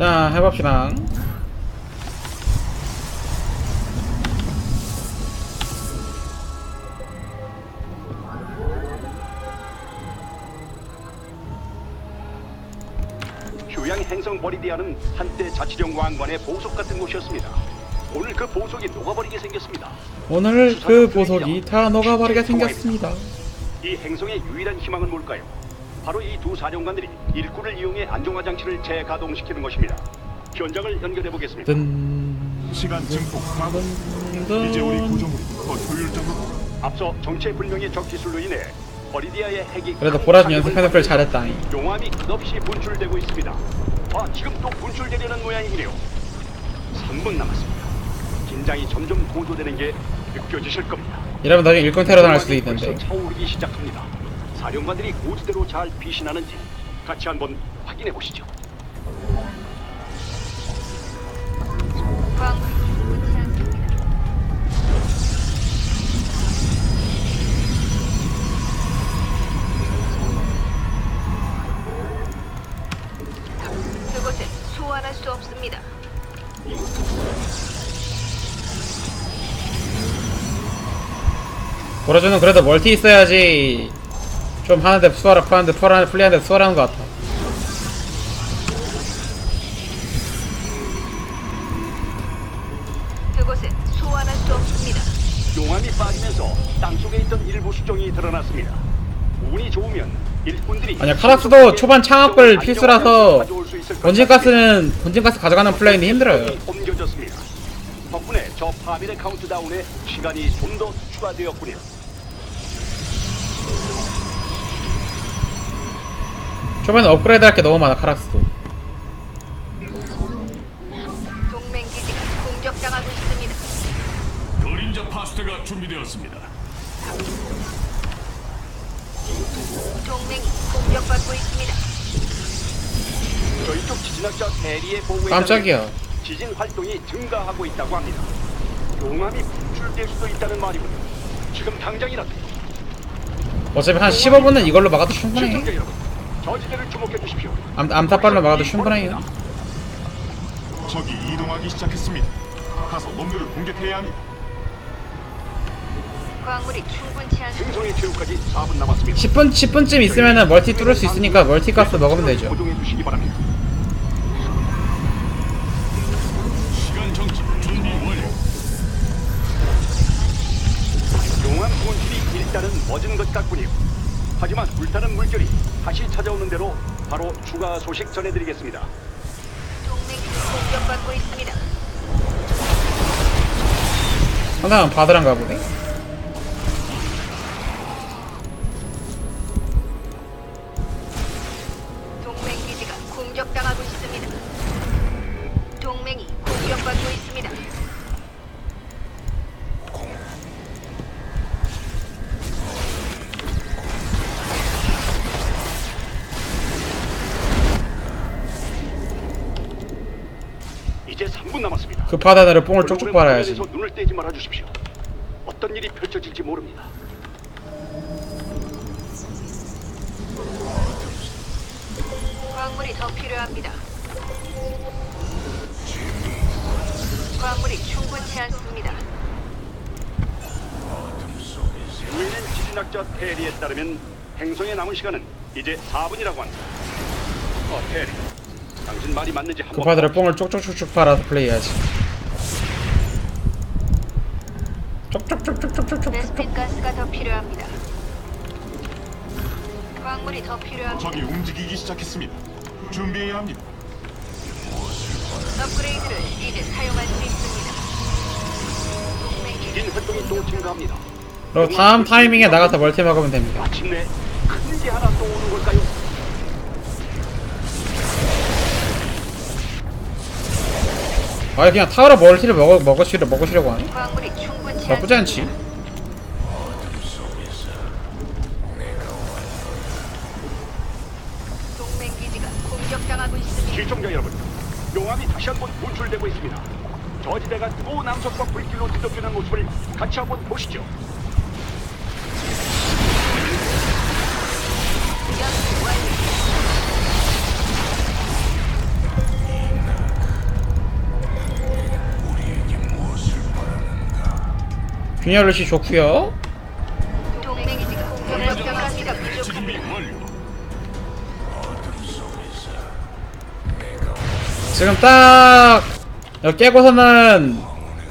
자 해봅시다 휴양 행성 버리디아는 한때 자치령 왕관의 보석 같은 곳이었습니다. 오늘 그 보석이 녹아버리게 생겼습니다. 오늘 그 보석이 다 녹아버리게 생겼습니다 이 행성의 유일한 희망은 뭘까요? 바로 이 두 사령관들이 일꾼을 이용해 안정화 장치를 재가동시키는 것입니다. 현장을 연결해 보겠습니다. 뜬 시간 증폭 마법 뜬, 이제 우리 뜬. 구조물이 더 효율적으로 앞서 정체 불명의 적 기술로 인해 버리디아의 핵이 그래도 큰 보라준 타격을 연습 핸드풀 받고 잘했다 용암이 끝없이 분출되고 있습니다. 아, 지금 또 분출되려는 모양이군요. 3분 남았습니다. 긴장이 점점 고조되는 게 느껴지실 겁니다. 이러면 나중에 일꾼 테러 당할 수도 용암이 있는데 벌써 차오르기 시작합니다. 사령관들이 고지대로 잘 피신하는지 같이 한번 확인해 보시죠. 광물이 충분치 않습니다. 그곳에 소환할 수 없습니다. 보라준은 그래도 멀티 있어야지 좀 하는데 수월하 하는데 풀하는데 풀리는데 수월하는 것 같아 그곳에 소환할 수 없습니다. 용암이 빠지면서 땅속에 있던 일부 수정이 드러났습니다. 운이 좋으면 일꾼들이 아니야 카락스도 초반 창업을 필수라서 본진가스는 본진가스 가져가는 플레이는 힘들어요 옮겨졌습니다. 덕분에 저 파밀의 카운트다운에 시간이 좀 더 추가되었군요. 초반에 업그레이드 할 게 너무 많아 카락스도 동맹 기지가 공격당하고 있습니다. 그림자 파스타가 준비되었습니다. 동맹이 공격받고 있습니다. 저희 쪽 지진학자 대리의 보고에 깜짝이야 따르면 지진 활동이 증가하고 있다고 합니다. 용암이 분출될 수도 있다는 말이군요. 지금 당장이라도 어차피 한 15분은 이걸로 막아도 충분해 시청자 여러분, 저지대를 주목해 주십시오. 암, 암탑발로 막아도 충분해요 적이 이동하기 시작했습니다. 가서 놈들을 공격해야 합니다. 광물이 충분치 않습니다. 생성의 체육까지 4분 남았습니다. 10분, 10분쯤 있으면은 멀티 뚫을 수 있으니까 멀티 가스 먹으면 되죠 고정해 주시기 바랍니다. 시간 정지 준비 완료. 용암 분출이 일단은 멎은 것 같군요. 하지만 불타는 물결이 다시 찾아오는 대로 바로 추가 소식 전해드리겠습니다. 동맹이 공격받고 있습니다. 상당한 바드란가 보네 그 바다를 뽕을 쪽쪽 빨아야지 눈을 떼지 말아 주십시오. 어떤 일이 펼쳐질지 모릅니다. 광물이 더 필요합니다. 광물이 충분치 않습니다. 유엔엔 지진학자 테리에 따르면 행성에 남은 시간은 이제 4분이라고 합니다. 어, 테리. 당신 말이 맞는지 그 한번 바다를 뽕을 쪽쪽쪽쪽 빨아서 플레이해야지 쪽쪽쪽쪽쪽쪽쪽 베스핀 가스가 더 필요합니다. 광물이 더 필요합니다. 적이 움직이기 시작했습니다. 준비해야 합니다. 업그레이드를 이제 사용할 수 있습니다. 기지 지진 활동이 또 증가합니다. 그리고 다음 타이밍에 나가서 멀티 먹으면 됩니다 마침내 큰 게 하나 또 오는 걸까요? 아 그냥 타워로 멀티를 먹어, 먹으시려, 먹으시려고 하네 광물이 충분치 나쁘지. 않지 동맹 기지가 공격당하고 있습니다. 시청자 여러분, 용암이 다시 한번 분출되고 있습니다. 저지대가 또 남석과 불길로 뒤덮이는 모습을 같이 한번 보시죠. 균열 시 좋고요 동맹 기지가 공격 가스가 배치 준비 부족합니다. 완료. 지금 딱 여기 깨고서는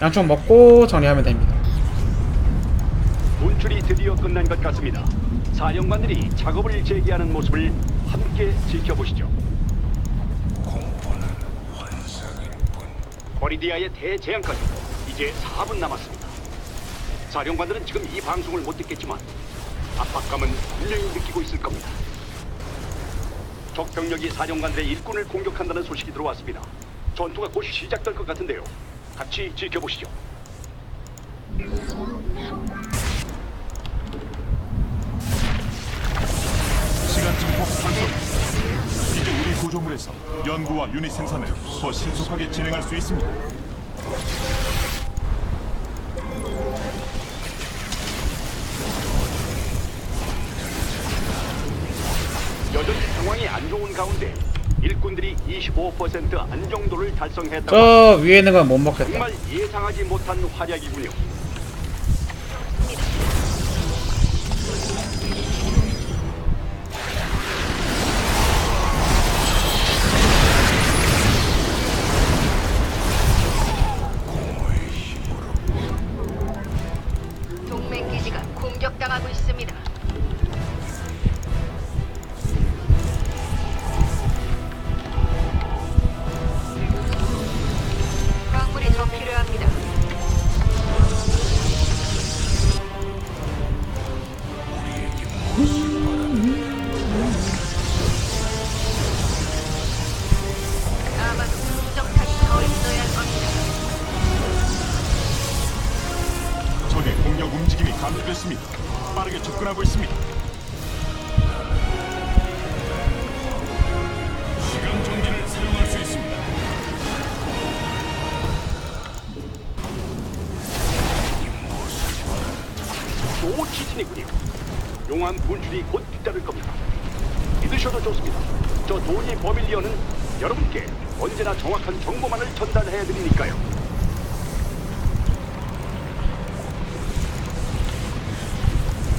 양쪽 먹고 정리하면 됩니다 분출이 드디어 끝난 것 같습니다. 사령관들이 작업을 재개하는 모습을 함께 지켜보시죠. 버리디아의 대재앙까지 이제 4분 남았습니다. 사령관들은 지금 이 방송을 못 듣겠지만 압박감은 분명히 느끼고 있을 겁니다. 적 병력이 사령관들의 일꾼을 공격한다는 소식이 들어왔습니다. 전투가 곧 시작될 것 같은데요. 같이 지켜보시죠. 시간 증폭 활성. 이제 우리 구조물에서 연구와 유닛 생산을 더 신속하게 진행할 수 있습니다. 좋은 가운데 일꾼들이 25% 안정도를 달성했다고 저 위에 있는 건 못 먹겠다 정말 예상하지 못한 활약이군요. 동맹 기지가 공격당하고 있습니다. 또 지진이군요. 용암 분출이 곧 뒤따를 겁니다. 믿으셔도 좋습니다. 저 도니 버밀리언은 여러분께 언제나 정확한 정보만을 전달해 드리니까요.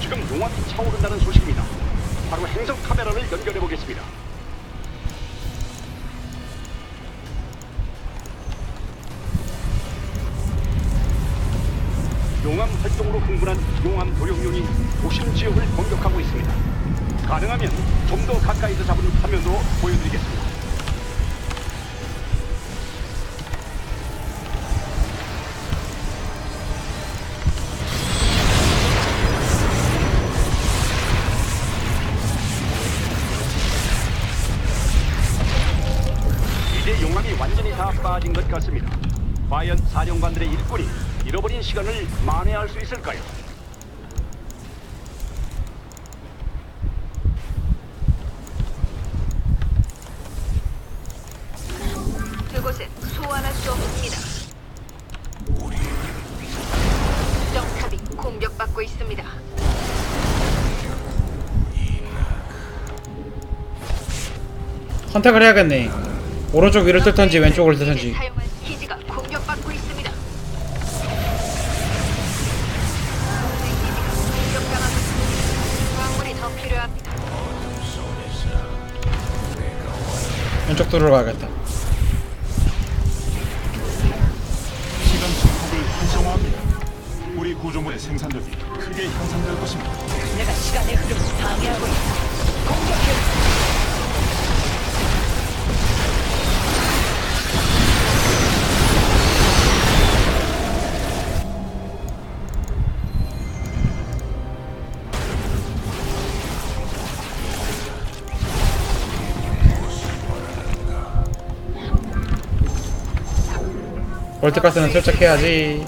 지금 용암이 차오른다는 소식입니다. 바로 행성 카메라를 연결해 보겠습니다. 용암 활동 으로 흥분한 용암 도룡룡이 도심 지역을 공격하고 있습니다. 가능하면 좀 더 가까이서 잡은 화면으로 보여드리겠습니다. 이제 용암이 완전히 다 빠진 것 같습니다. 과연 사령관들의 일꾼이 잃어버린 시간을 만회할 수 있을까요? 그곳엔 소환할 수 없습니다. 정탑이 공격받고 있습니다. 선택을 해야겠네 오른쪽 위를 뜯던지 왼쪽을 뜯던지 왼쪽 뚫으러 볼트가스는 슬쩍 해야지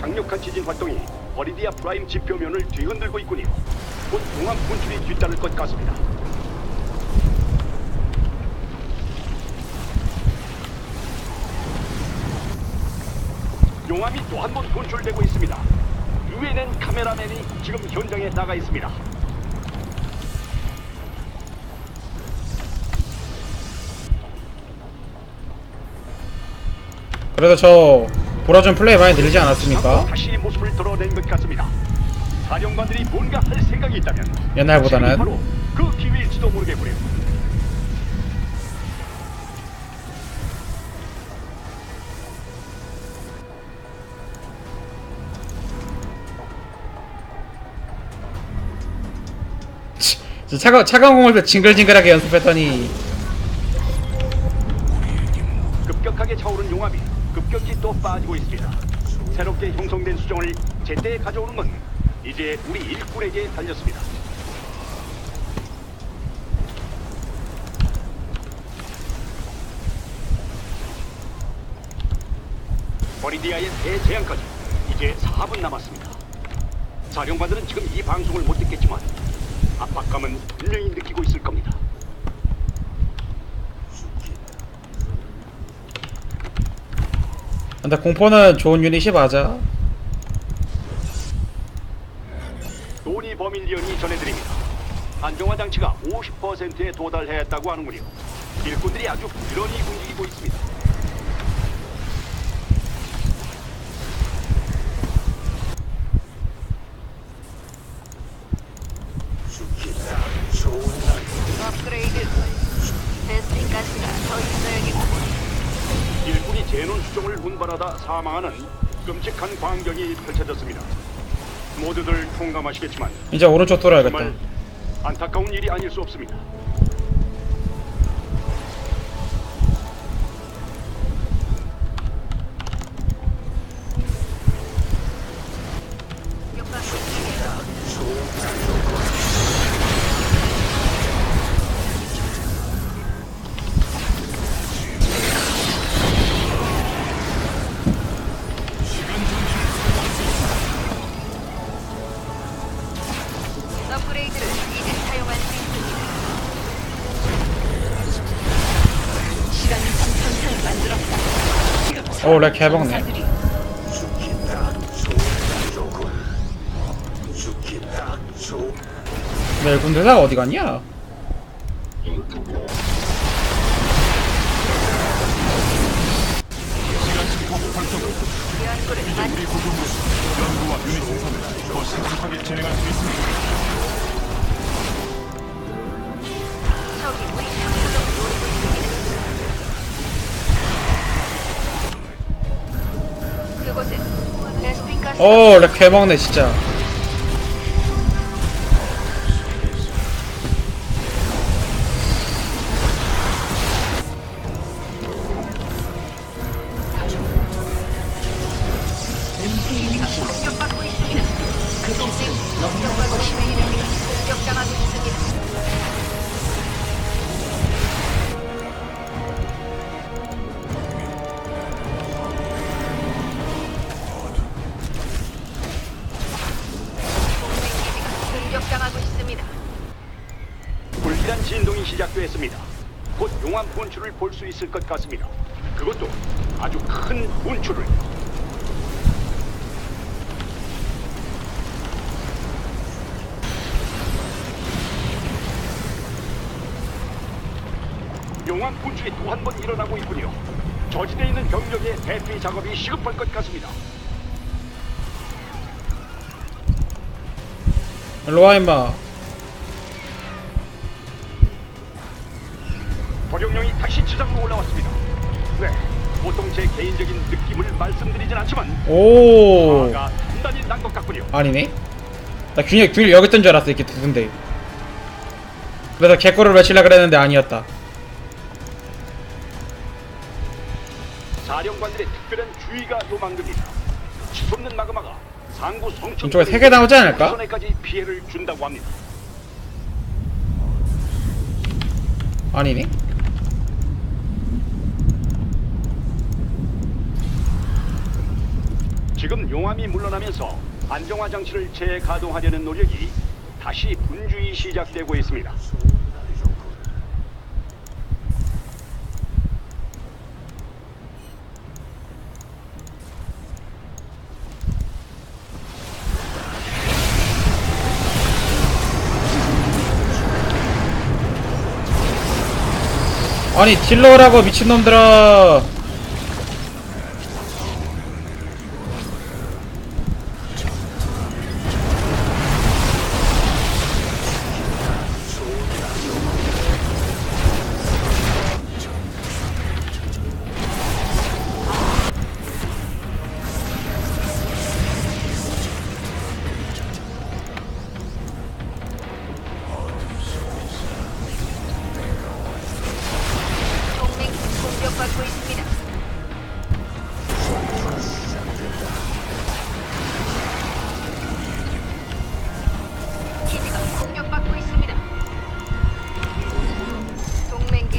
강력한 지진 활동이 버리디아 프라임 지표면을 뒤흔들고 있군요. 곧 용암 분출이 뒤따를 것 같습니다. 용암이 또 한 번 분출되고 있습니다. 유엔엔 카메라맨이 지금 현장에 나가 있습니다. 그래도 저 보라전 플레이 많이 늘리지 않았습니까? 다시 모습을 드러낸 것 같습니다. 사령관들이 뭔가 할 생각이 있다면 옛날보다는 바로 그 기회일지도 모르겠고요. 차가 차가운 공을 때 징글징글하게 연습했더니 급격하게 차오른 용암이 급격히 또 빠지고 있습니다. 새롭게 형성된 수정을 제때 가져오는 건 이제 우리 일꾼에게 달렸습니다. 버리디아의 대재앙까지 이제 4분 남았습니다. 사령관들은 지금 이 방송을 못 듣겠지만 압박감은 분명히 느끼고 있을 겁니다. 근데 공포는 좋은 유닛이 맞아. 도니 버밀리언이 전해드립니다. 안정화 장치가 50%에 도달했다고 하는군요. 일꾼들이 아주 부지런히 움직이고 있습니다. 업그레이드. 베스팅 가스가 더 있어야겠군. 일꾼이 제논 수정을 운반하다 사망하는 끔찍한 광경이 펼쳐졌습니다. 모두들 공감하시겠지만 이제 오른쪽 돌아야겠다. 정말 안타까운 일이 아닐 수 없습니다. 오, 렉. 전사들이 내 군대사 어디 갔냐? 연구와 유닛 생산을 더 신속하게 진행할 수 있습니다. 오, 렉 개먹네 진짜. 시작됐습니다. 곧 용암 분출을 볼 수 있을 것 같습니다. 그것도 아주 큰 분출을. 용암 분출이 또 한 번 일어나고 있군요. 저지대에 있는 병력의 대피 작업이 시급할 것 같습니다. 일로 와 임마. 도령령이 다시 지상으로 올라왔습니다. 네, 보통 제 개인적인 느낌을 말씀드리진 않지만 오. 화가 단단히 난 것 같군요. 아니네. 나 균일 균일 여기 있던 줄 알았어 이렇게 두 군데. 그래서 개꼬를 외치려 그랬는데 아니었다. 사령관들의 특별한 주의가 요망됩니다. 치솟는 마그마가 상부 성층 이쪽에 세개 나오지 않을까? 선에까지 피해를 준다고 합니다. 아니네. 지금 용암이 물러나면서 안정화 장치를 재가동하려는 노력이 다시 분주히 시작되고 있습니다. 아니 딜러라고 미친놈들아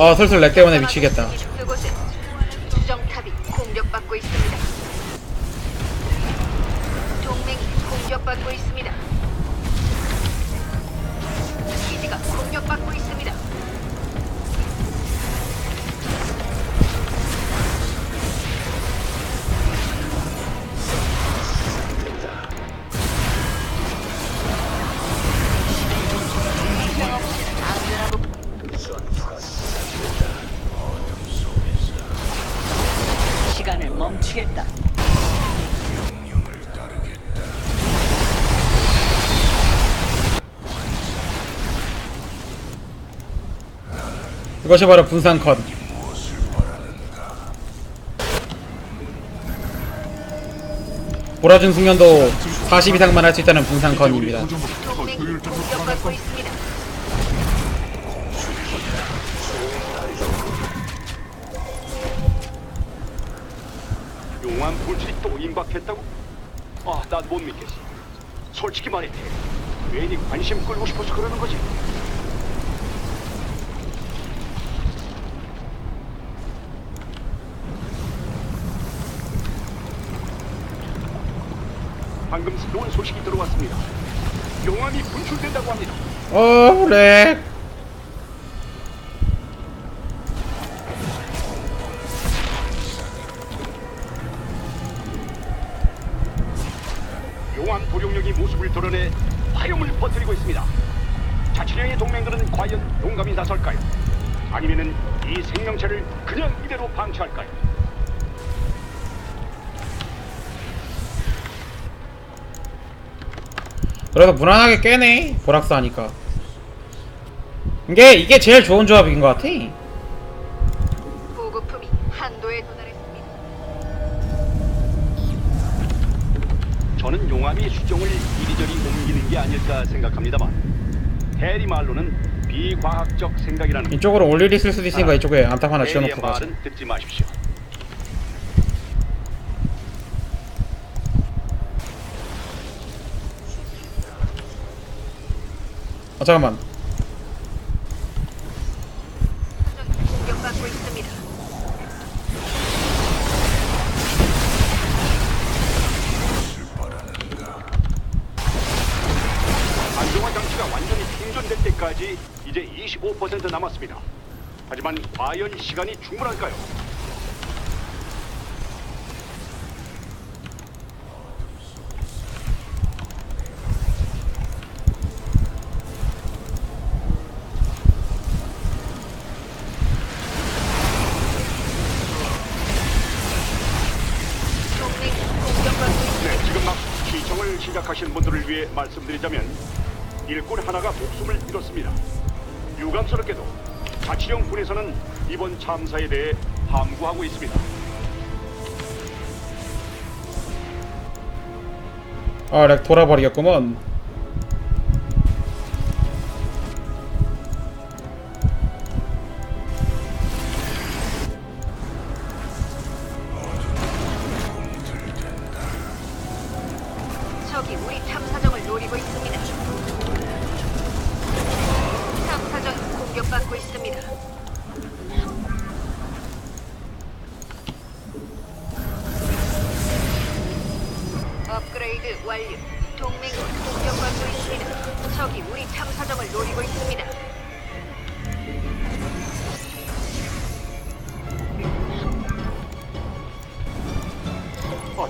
아, 슬슬 렉 때문에 미치겠다. 이것이 바로 분산컨 보라준 숙련도 40 이상만 할 수 있다는 겁니다. 있습니다. 용암 분출이 또 임박했다고? 아, 난 못 믿겠어. 솔직히 말해, 괜히 관심 끌고 싶어서 그러는 거지. 방금 새로운 소식이 들어왔습니다. 용암이 분출된다고 합니다. 어 렉. 용암 도룡령이 모습을 드러내 화염을 퍼뜨리고 있습니다. 자치령의 동맹들은 과연 용감히 나설까요? 아니면은 이 생명체를 그냥 이대로 방치할까요? 그래도 무난하게 깨네 보락스 하니까 이게 이게 제일 좋은 조합인 것 같아 보급품이 한도에 도달했습니다. 저는 용암이 수종을 이리저리 옮기는 게 아닐까 생각합니다만 대리 말로는 비과학적 생각이라는 이쪽으로 올 일이 있을 수도 있으니까 이쪽에 안탑 하나 대리의 지어놓고 가자 말은 듣지 마십시오. 아 잠깐만. 안정화 장치가 완전히 충전될 때까지 이제 25% 남았습니다. 하지만 과연 시간이 충분할까요? 동맹이 공격받고 있습니다. 네, 지금 막 시청을 시작하신 분들을 위해 말씀드리자면 일꾼 하나가 목숨을 잃었습니다. 유감스럽게도 자치령 군에서는 이번 참사에 대해 함구하고 있습니다. 아렉 돌아버리겠구먼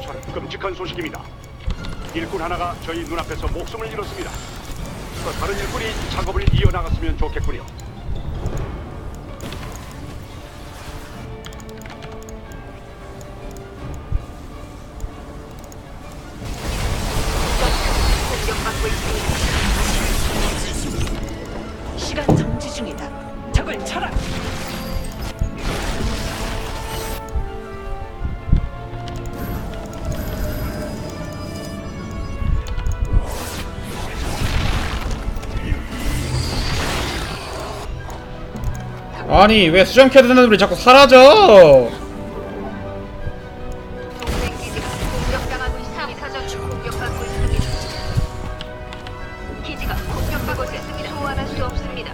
아, 저는 끔찍한 소식입니다. 일꾼 하나가 저희 눈앞에서 목숨을 잃었습니다. 또 다른 일꾼이 작업을 이어나갔으면 좋겠군요. 아니 왜 수정 캐드는 애들이 자꾸 사라져 동맹 기지가 공격당하고 있습니다. 사전 공격받고 있습니다. 기지가 공격받고 있습니다. 소환할 수 없습니다.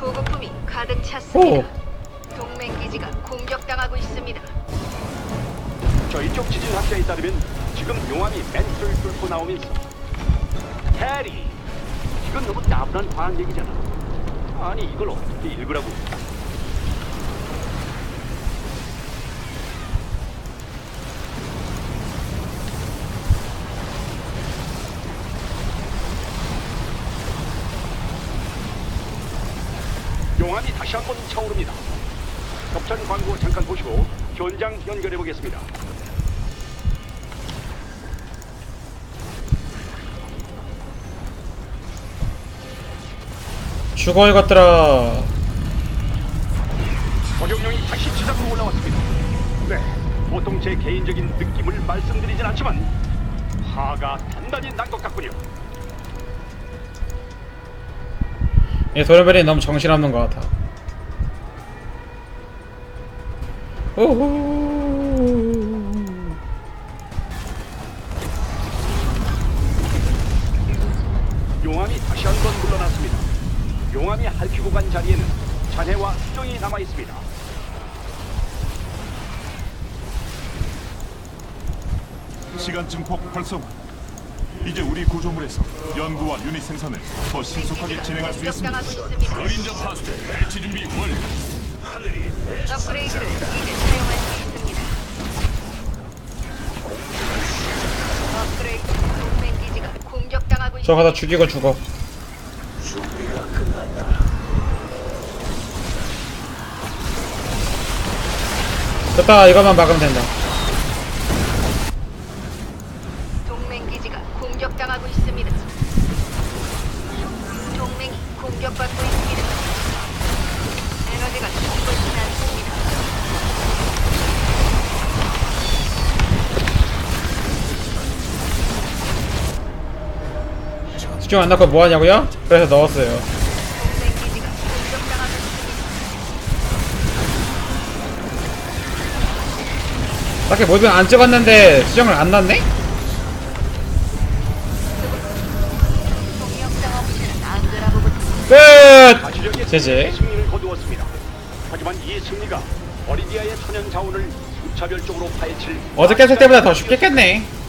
보급품이 가득 찼습니다. 동맹 기지가 공격당하고 있습니다. 저희 쪽 지진 학자에 따르면 지금 용암이 멘트를 뚫고 나오면서 해리 이건 너무 나분한 과학 얘기잖아. 아니 이걸 어떻게 읽으라고. 용암이 다시 한 번 차오릅니다. 겹찬 광고 잠깐 보시고 현장 연결해 보겠습니다. 죽어 이것들아 어룡령이 다시 지상으로 올라왔습니다. 네, 보통 제 개인적인 느낌을 말씀드리진 않지만 화가 단단히 난 것 같군요. 얘 도레벨이 너무 정신없는 것 같아 오호 핥히고 간 자리에는 잔해와 수정이 남아 있습니다. 시간 증폭 활성화. 이제 우리 구조물에서 연구와 유닛 생산을 더 신속하게 진행할 수 있습니다. 그림자 파스텔 배치 준비 완료. 업그레이드를 이제 사용할 수 있습니다. 업그레이드 동맹 기지가 공격당하고 저 있습니다. 가다 죽이고 죽어 됐다 이것만 막으면 된다 동맹 기지가 공격당하고 있습니다. 동맹이 공격받고 있습니다. 에너지가 충분치 않습니다. 수정 안 넣고 뭐하냐고요? 그래서 넣었어요 딱히 모든 안 찍었는데 수정을 안붙 끝! 제제 승리를 거두었습니다. 하지만 이 승리가 어리디아의 천연 자원을 무차별적으로 파헤칠 어저께 할 때보다 더 쉽겠겠네